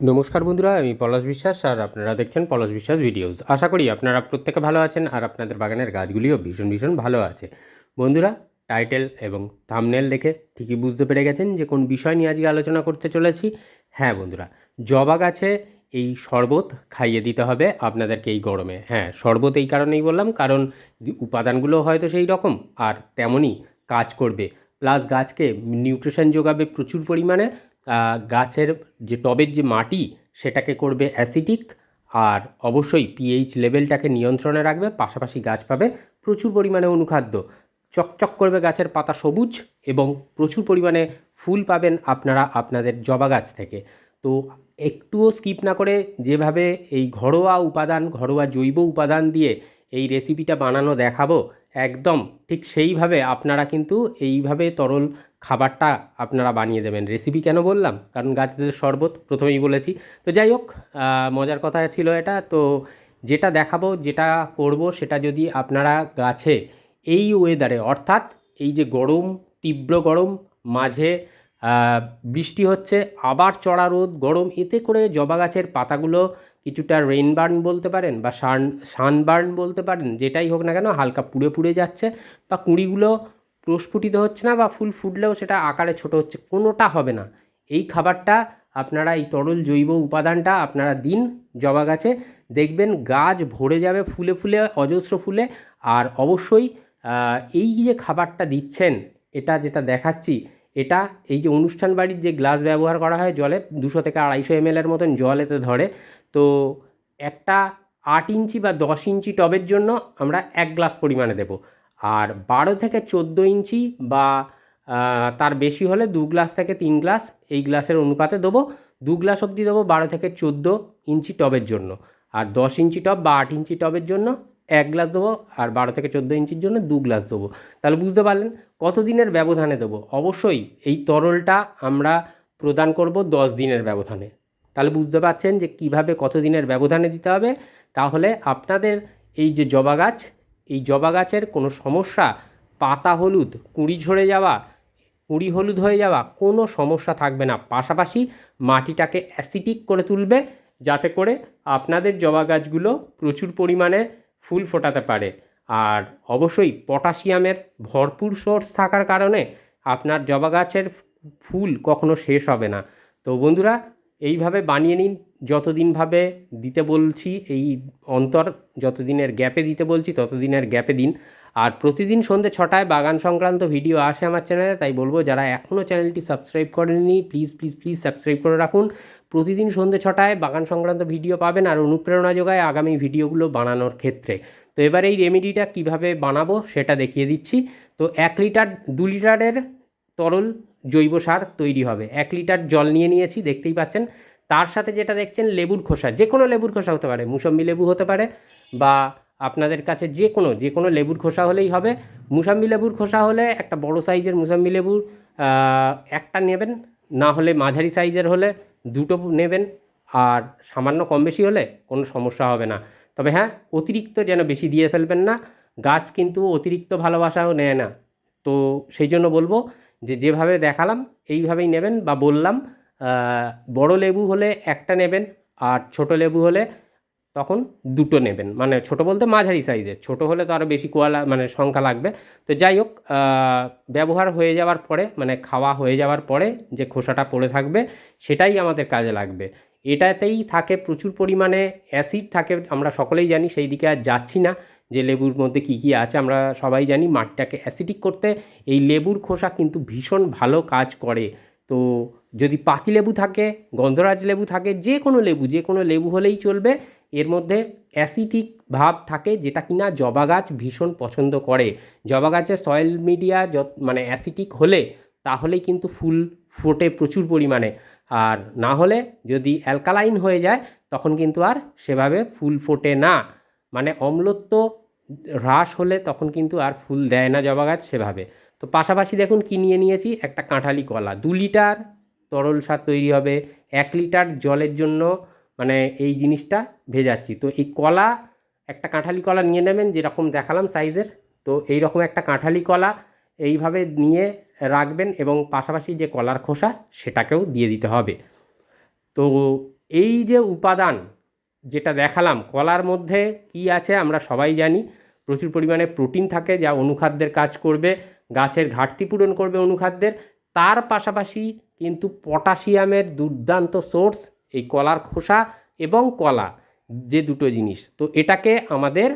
নমস্কার বন্ধুরা, আমি পলাশ বিশ্বাস আর আপনারা দেখছেন পলাশ বিশ্বাস ভিডিওস। আশা করি আপনারা প্রত্যেকে ভালো আছেন আর আপনাদের বাগানের গাছগুলিও ভীষণ ভীষণ ভালো আছে। বন্ধুরা, টাইটেল এবং থামনেল দেখে ঠিকই বুঝতে পেরে গেছেন যে কোন বিষয় নিয়ে আজকে আলোচনা করতে চলেছি। হ্যাঁ বন্ধুরা, জবা গাছে এই শরবত খাইয়ে দিতে হবে আপনাদেরকে এই গরমে। হ্যাঁ শরবত এই কারণেই বললাম, কারণ উপাদানগুলো হয়তো সেই রকম আর তেমনই কাজ করবে। প্লাস গাছকে নিউট্রিশন যোগাবে প্রচুর পরিমাণে গাছের যে টবের যে মাটি, সেটাকে করবে অ্যাসিডিক আর অবশ্যই পিএইচ লেভেলটাকে নিয়ন্ত্রণে রাখবে, পাশাপাশি গাছ পাবে প্রচুর পরিমাণে অনুখাদ্য। চকচক করবে গাছের পাতা সবুজ এবং প্রচুর পরিমাণে ফুল পাবেন আপনারা আপনাদের জবা গাছ থেকে। তো একটুও স্কিপ না করে যেভাবে এই ঘরোয়া উপাদান, ঘরোয়া জৈব উপাদান দিয়ে এই রেসিপিটা বানানো দেখাবো একদম ঠিক সেইভাবে আপনারা কিন্তু এইভাবে তরল খাবারটা আপনারা বানিয়ে দেবেন। রেসিপি কেন বললাম? কারণ গাছেদের শরবত প্রথমেই বলেছি। তো যাই হোক মজার কথা ছিল এটা। তো যেটা দেখাবো, যেটা করব, সেটা যদি আপনারা গাছে এই ওয়েদারে অর্থাৎ এই যে গরম, তীব্র গরম, মাঝে বৃষ্টি হচ্ছে, আবার চড়া রোদ, গরম, এতে করে জবা গাছের পাতাগুলো কিছুটা রেইনবার্ন বলতে পারেন বা সান সানবার্ন বলতে পারেন, যেটাই হোক না কেন, হালকা পুড়ে পুড়ে যাচ্ছে, বা কুঁড়িগুলো প্রস্ফুটিত হচ্ছে না বা ফুল ফুটলেও সেটা আকারে ছোট হচ্ছে, কোনোটা হবে না। এই খাবারটা আপনারা, এই তরল জৈব উপাদানটা আপনারা দিন জবা গাছে, দেখবেন গাছ ভরে যাবে ফুলে ফুলে, অজস্র ফুলে, আর অবশ্যই এই যে খাবারটা দিচ্ছেন, এটা যেটা দেখাচ্ছি, এটা এই যে অনুষ্ঠান বাড়ির যে গ্লাস ব্যবহার করা হয় জলে, দুশো থেকে আড়াইশো এম এর মতন জল এতে ধরে তো একটা আট ইঞ্চি বা দশ ইঞ্চি টবের জন্য আমরা এক গ্লাস পরিমাণে দেব। আর বারো থেকে চোদ্দ ইঞ্চি বা তার বেশি হলে দু গ্লাস থেকে তিন গ্লাস এই গ্লাসের অনুপাতে দেবো। দু গ্লাস অবধি দেবো বারো থেকে চোদ্দ ইঞ্চি টবের জন্য। আর দশ ইঞ্চি টব বা আট ইঞ্চি টবের জন্য এক গ্লাস দেবো। আর বারো থেকে চোদ্দ ইঞ্চির জন্য দু গ্লাস দেবো। তাহলে বুঝতে পারলেন কত দিনের ব্যবধানে দেবো? অবশ্যই এই তরলটা আমরা প্রদান করব দশ দিনের ব্যবধানে। তাহলে বুঝতে পারছেন যে কীভাবে কত দিনের ব্যবধানে দিতে হবে। তাহলে আপনাদের এই যে জবা গাছ, এই জবা গাছের কোনো সমস্যা, পাতা হলুদ, কুঁড়ি ঝরে যাওয়া, কুঁড়ি হলুদ হয়ে যাওয়া, কোনো সমস্যা থাকবে না। পাশাপাশি মাটিটাকে অ্যাসিটিক করে তুলবে, যাতে করে আপনাদের জবা গাছগুলো প্রচুর পরিমাণে ফুল ফোটাতে পারে। আর অবশ্যই পটাশিয়ামের ভরপুর সোর্স থাকার কারণে আপনার জবা গাছের ফুল কখনো শেষ হবে না। তো বন্ধুরা এইভাবে বানিয়ে নিন যতদিনভাবে দিতে বলছি, এই অন্তর যতদিনের গ্যাপে দিতে বলছি, ততদিনের গ্যাপে দিন। আর প্রতিদিন সন্ধ্যে ছটায় বাগান সংক্রান্ত ভিডিও আসে আমার চ্যানেলে, তাই বলব যারা এখনও চ্যানেলটি সাবস্ক্রাইব করেননি, প্লিজ প্লিজ প্লিজ সাবস্ক্রাইব করে রাখুন। প্রতিদিন সন্ধ্যে ছটায় বাগান সংক্রান্ত ভিডিও পাবেন আর অনুপ্রেরণা যোগায় আগামী ভিডিওগুলো বানানোর ক্ষেত্রে। তো এবার এই রেমেডিটা কীভাবে বানাবো সেটা দেখিয়ে দিচ্ছি। তো এক লিটার, দু লিটারের তরল জৈব সার তৈরি হবে। এক লিটার জল নিয়ে নিয়েছি, দেখতেই পাচ্ছেন। তার সাথে যেটা দেখছেন, লেবুর খোসা। যে কোনো লেবুর খোসা হতে পারে, মুসম্বি লেবু হতে পারে বা আপনাদের কাছে যে কোনো যে কোনো লেবুর খোসা হলেই হবে। মুসাম্বি লেবুর খোসা হলে একটা বড় সাইজের মুসাম্বি লেবুর একটা নেবেন। না হলে মাঝারি সাইজের হলে দুটো নেবেন। আর সামান্য কম বেশি হলে কোনো সমস্যা হবে না। তবে হ্যাঁ অতিরিক্ত যেন বেশি দিয়ে ফেলবেন না। গাছ কিন্তু অতিরিক্ত ভালোবাসাও নেয় না। তো সেই জন্য বলব যে যেভাবে দেখালাম, এইভাবেই নেবেন বা বললাম বড় লেবু হলে একটা নেবেন আর ছোট লেবু হলে তখন দুটো নেবেন। মানে ছোট বলতে মাঝারি সাইজের, ছোট হলে তো আরও বেশি কোয়ালা মানে সংখ্যা লাগবে। তো যাই হোক ব্যবহার হয়ে যাওয়ার পরে মানে খাওয়া হয়ে যাওয়ার পরে যে খোসাটা পড়ে থাকবে, সেটাই আমাদের কাজে লাগবে। এটাতেই থাকে প্রচুর পরিমাণে অ্যাসিড থাকে, আমরা সকলেই জানি সেই দিকে আর যাচ্ছি না। যে লেবুর মধ্যে কী কী আছে আমরা সবাই জানি মাটিটাকে অ্যাসিডিক করতে এই লেবুর খোসা কিন্তু ভীষণ ভালো কাজ করে। তো যদি পাতি লেবু থাকে, গন্ধরাজ লেবু থাকে, যে কোনো লেবু, যে কোনো লেবু হলেই চলবে, এর মধ্যে অ্যাসিডিক ভাব থাকে যেটা কিনা জবা গাছ ভীষণ পছন্দ করে। জবা গাছের সয়েল মিডিয়া যত মানে অ্যাসিডিক হলে তাহলেই কিন্তু ফুল ফোটে প্রচুর পরিমাণে। আর না হলে যদি অ্যালকালাইন হয়ে যায়, তখন কিন্তু আর সেভাবে ফুল ফোটে না। মানে অম্লত্ব হ্রাস হলে তখন কিন্তু আর ফুল দেয় না জবা গাছ সেভাবে। তো পাশাপাশি দেখুন কি নিয়ে নিয়েছি? একটা কাঁঠালি কলা। দু লিটার তরল সার তৈরি হবে। এক লিটার জলের জন্য মানে এই জিনিসটা ভেজাচ্ছি। তো এই কলা, একটা কাঁঠালি কলা নিয়ে নেবেন যেরকম দেখালাম সাইজের। তো এই রকম একটা কাঁঠালি কলা এইভাবে নিয়ে রাখবেন এবং পাশাপাশি যে কলার খোসা সেটাকেও দিয়ে দিতে হবে। তো এই যে উপাদান যেটা দেখালাম, কলার মধ্যে কি আছে আমরা সবাই জানি। প্রচুর পরিমাণে প্রোটিন থাকে যা অনুখাদ্যের কাজ করবে, গাছের ঘাটতি পূরণ করবে অনুখাদ্যের। তার পাশাপাশি কিন্তু পটাশিয়ামের দুর্দান্ত সোর্স এই কলার খোসা এবং কলা, যে দুটো জিনিস। তো এটাকে আমাদের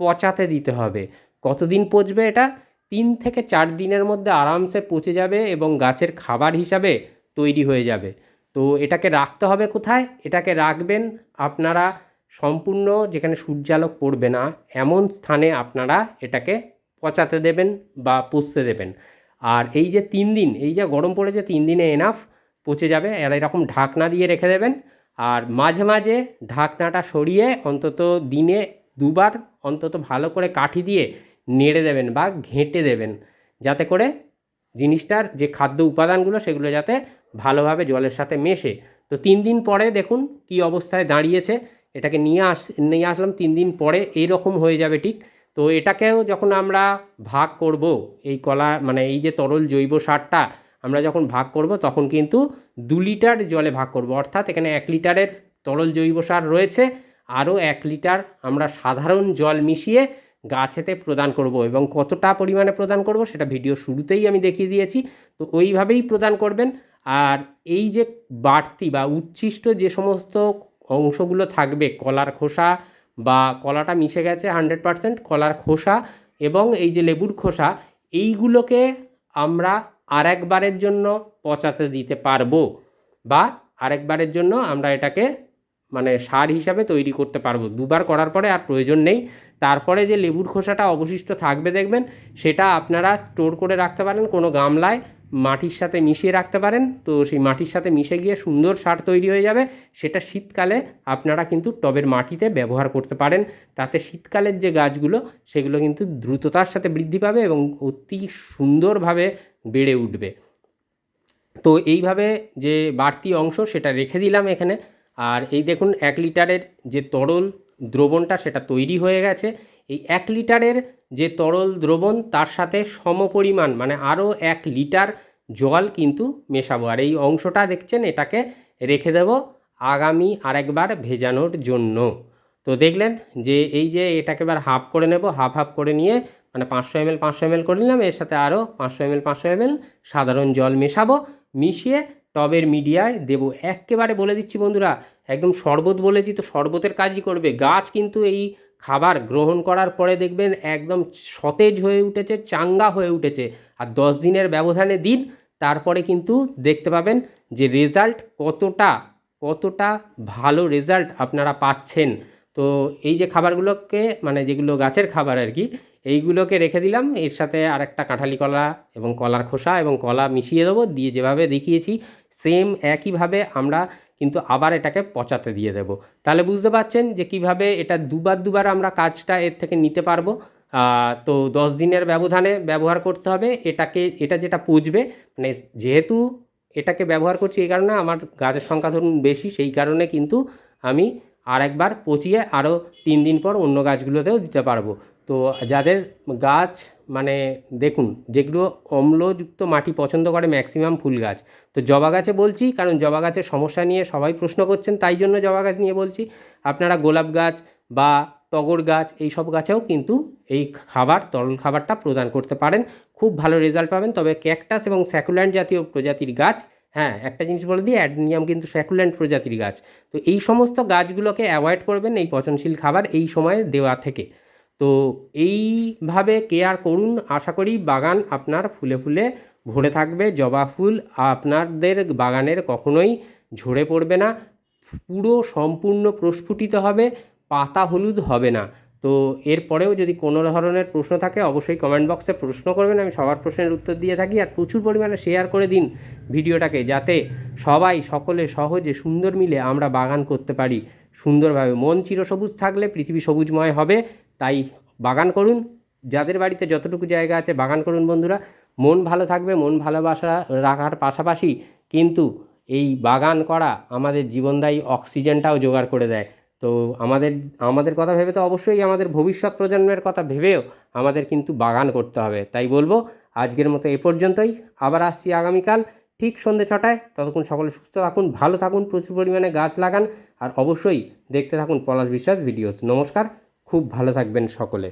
পচাতে দিতে হবে। কতদিন পচবে এটা? তিন থেকে চার দিনের মধ্যে আরামসে পচে যাবে এবং গাছের খাবার হিসাবে তৈরি হয়ে যাবে। তো এটাকে রাখতে হবে কোথায়? এটাকে রাখবেন আপনারা সম্পূর্ণ যেখানে সূর্যালোক পড়বে না, এমন স্থানে আপনারা এটাকে পচাতে দেবেন বা পচতে দেবেন। আর এই যে তিন দিন, এই যে গরম পড়েছে, তিন দিনে এনাফ পচে যাবে। আর এরকম ঢাকনা দিয়ে রেখে দেবেন। আর মাঝে মাঝে ঢাকনাটা সরিয়ে অন্তত দিনে দুবার অন্তত ভালো করে কাঠি দিয়ে নেড়ে দেবেন বা ঘেঁটে দেবেন। যাতে করে জিনিসটার যে খাদ্য উপাদানগুলো, সেগুলো যাতে ভালোভাবে জলের সাথে মেশে। তো তিন দিন পরে দেখুন কি অবস্থায় দাঁড়িয়েছে। এটাকে নিয়ে আস, নিয়ে আসলাম, তিন দিন পরে এই রকম হয়ে যাবে ঠিক। তো এটাকেও যখন আমরা ভাগ করব, এই কলা মানে এই যে তরল জৈব সারটা আমরা যখন ভাগ করব, তখন কিন্তু দু লিটার জলে ভাগ করব। অর্থাৎ এখানে এক লিটারের তরল জৈব সার রয়েছে, আরও এক লিটার আমরা সাধারণ জল মিশিয়ে গাছেতে প্রদান করব এবং কতটা পরিমাণে প্রদান করব সেটা ভিডিও শুরুতেই আমি দেখিয়ে দিয়েছি। তো ওইভাবেই প্রদান করবেন। আর এই যে বাড়তি বা উচ্ছিষ্ট যে সমস্ত অংশগুলো থাকবে, কলার খোসা বা কলাটা মিশে গেছে হান্ড্রেড পারসেন্ট কলার খোসা এবং এই যে লেবুর খোসা, এইগুলোকে আমরা আরেকবারের জন্য পচাতে দিতে পারব বা আরেকবারের জন্য আমরা এটাকে মানে সার হিসাবে তৈরি করতে পারব। দুবার করার পরে আর প্রয়োজন নেই। তারপরে যে লেবুর খোসাটা অবশিষ্ট থাকবে দেখবেন, সেটা আপনারা স্টোর করে রাখতে পারেন কোনো গামলায়। মাটির সাথে মিশিয়ে রাখতে পারেন। তো সেই মাটির সাথে মিশে গিয়ে সুন্দর সার তৈরি হয়ে যাবে। সেটা শীতকালে আপনারা কিন্তু টবের মাটিতে ব্যবহার করতে পারেন। তাতে শীতকালের যে গাছগুলো, সেগুলো কিন্তু দ্রুততার সাথে বৃদ্ধি পাবে এবং অতি সুন্দরভাবে বেড়ে উঠবে। তো এইভাবে যে বাড়তি অংশ সেটা রেখে দিলাম এখানে। আর এই দেখুন, এক লিটারের যে তরল দ্রবণটা সেটা তৈরি হয়ে গেছে। এই এক লিটারের যে তরল দ্রবণ, তার সাথে সমপরিমাণ মানে আরও এক লিটার জল কিন্তু মেশাবো। আর এই অংশটা দেখছেন, এটাকে রেখে দেব আগামী আরেকবার ভেজানোর জন্য। তো দেখলেন যে এই যে এটাকে এবার হাফ করে নেব, হাফ হাফ করে নিয়ে মানে পাঁচশো এমএল পাঁচশো এমএল করে নিলাম। এর সাথে আরও পাঁচশো এমএল পাঁচশো এমএল সাধারণ জল মেশাবো। মিশিয়ে টবের মিডিয়ায় দেবো। একেবারে বলে দিচ্ছি বন্ধুরা, একদম শরবত বলেছি তো শরবতের কাজই করবে। গাছ কিন্তু এই খাবার গ্রহণ করার পরে দেখবেন একদম সতেজ হয়ে উঠেছে, চাঙ্গা হয়ে উঠেছে। আর দশ দিনের ব্যবধানে দিন, তারপরে কিন্তু দেখতে পাবেন যে রেজাল্ট কতটা কতটা ভালো রেজাল্ট আপনারা পাচ্ছেন। তো এই যে খাবারগুলোকে মানে যেগুলো গাছের খাবার আর কি, এইগুলোকে রেখে দিলাম। এর সাথে আরেকটা কাঁঠালি কলা এবং কলার খোসা এবং কলা মিশিয়ে দেবো। দিয়ে যেভাবে দেখিয়েছি সেম একইভাবে আমরা কিন্তু আবার এটাকে পচাতে দিয়ে দেব। তাহলে বুঝতে পারছেন যে কীভাবে এটা দুবার দুবার আমরা কাজটা এর থেকে নিতে পারব। তো দশ দিনের ব্যবধানে ব্যবহার করতে হবে। এটাকে, এটা যেটা পুজবে মানে যেহেতু এটাকে ব্যবহার করছি এই কারণে আমার গাছের সংখ্যা ধরুন বেশি, সেই কারণে কিন্তু আমি আরেকবার পচিয়ে আরও তিন দিন পর অন্য গাছগুলোতেও দিতে পারব। তো যাদের গাছ মানে দেখুন, যেগুলো অম্লযুক্ত মাটি পছন্দ করে ম্যাক্সিমাম ফুল গাছ। তো জবা গাছে বলছি, কারণ জবা গাছের সমস্যা নিয়ে সবাই প্রশ্ন করছেন, তাই জন্য জবা গাছ নিয়ে বলছি। আপনারা গোলাপ গাছ বা টগর গাছ, এই সব গাছেও কিন্তু এই খাবার, তরল খাবারটা প্রদান করতে পারেন। খুব ভালো রেজাল্ট পাবেন। তবে ক্যাকটাস এবং স্যাকুল্যান্ট জাতীয় প্রজাতির গাছ হ্যাঁ একটা জিনিস বলে দিই অ্যাডনিয়াম কিন্তু স্যাকুল্যান্ট প্রজাতির গাছ। তো এই সমস্ত গাছগুলোকে অ্যাভয়েড করবেন এই পচনশীল খাবার এই সময়ে দেওয়া থেকে। তো এইভাবে কেয়ার করুন। আশা করি বাগান আপনার ফুলে ফুলে ভরে থাকবে। জবা ফুল আপনাদের বাগানের কখনোই ঝরে পড়বে না। পুরো সম্পূর্ণ প্রস্ফুটিত হবে, পাতা হলুদ হবে না। তো এরপরেও যদি কোনো ধরনের প্রশ্ন থাকে, অবশ্যই কমেন্ট বক্সে প্রশ্ন করবেন। আমি সবার প্রশ্নের উত্তর দিয়ে থাকি আর প্রচুর পরিমাণে শেয়ার করে দিন ভিডিওটাকে যাতে সবাই সকলে সহজে সুন্দর মিলে আমরা বাগান করতে পারি। সুন্দরভাবে মন চিরসবুজ থাকলে পৃথিবী সবুজময় হবে। তাই বাগান করুন। যাদের বাড়িতে যতটুকু জায়গা আছে বাগান করুন বন্ধুরা। মন ভালো থাকবে, মন ভালোবাসা রাখার পাশাপাশি কিন্তু এই বাগান করা আমাদের জীবনদায়ী অক্সিজেনটাও জোগাড় করে দেয়। তো আমাদের আমাদের কথা ভেবে তো অবশ্যই আমাদের ভবিষ্যৎ প্রজন্মের কথা ভেবেও আমাদের কিন্তু বাগান করতে হবে। তাই বলব, আজকের মতো এ পর্যন্তই। আবার আসছি আগামীকাল ঠিক সন্ধ্যে ছটায়। ততক্ষণ সকলে সুস্থ থাকুন, ভালো থাকুন, প্রচুর পরিমাণে গাছ লাগান। আর অবশ্যই দেখতে থাকুন পলাশ বিশ্বাস ভিডিওস। নমস্কার। খুব ভালো থাকবেন সকলে।